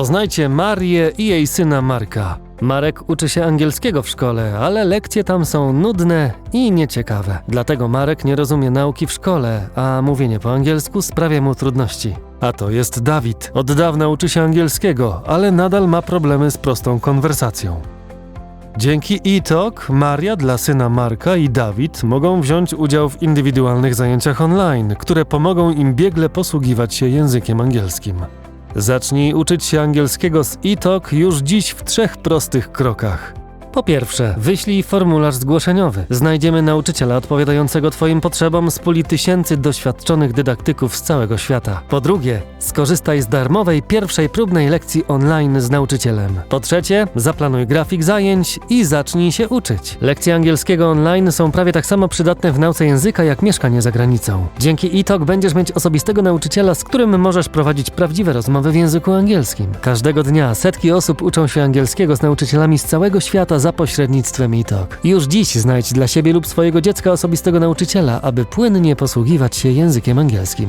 Poznajcie Marię i jej syna Marka. Marek uczy się angielskiego w szkole, ale lekcje tam są nudne i nieciekawe. Dlatego Marek nie rozumie nauki w szkole, a mówienie po angielsku sprawia mu trudności. A to jest Dawid. Od dawna uczy się angielskiego, ale nadal ma problemy z prostą konwersacją. Dzięki e-talk Maria dla syna Marka i Dawid mogą wziąć udział w indywidualnych zajęciach online, które pomogą im biegle posługiwać się językiem angielskim. Zacznij uczyć się angielskiego z e-talk już dziś w trzech prostych krokach. Po pierwsze, wyślij formularz zgłoszeniowy. Znajdziemy nauczyciela odpowiadającego Twoim potrzebom z puli tysięcy doświadczonych dydaktyków z całego świata. Po drugie, skorzystaj z darmowej pierwszej próbnej lekcji online z nauczycielem. Po trzecie, zaplanuj grafik zajęć i zacznij się uczyć. Lekcje angielskiego online są prawie tak samo przydatne w nauce języka jak mieszkanie za granicą. Dzięki e-talk będziesz mieć osobistego nauczyciela, z którym możesz prowadzić prawdziwe rozmowy w języku angielskim. Każdego dnia setki osób uczą się angielskiego z nauczycielami z całego świata za pośrednictwem e-talk. Już dziś znajdź dla siebie lub swojego dziecka osobistego nauczyciela, aby płynnie posługiwać się językiem angielskim.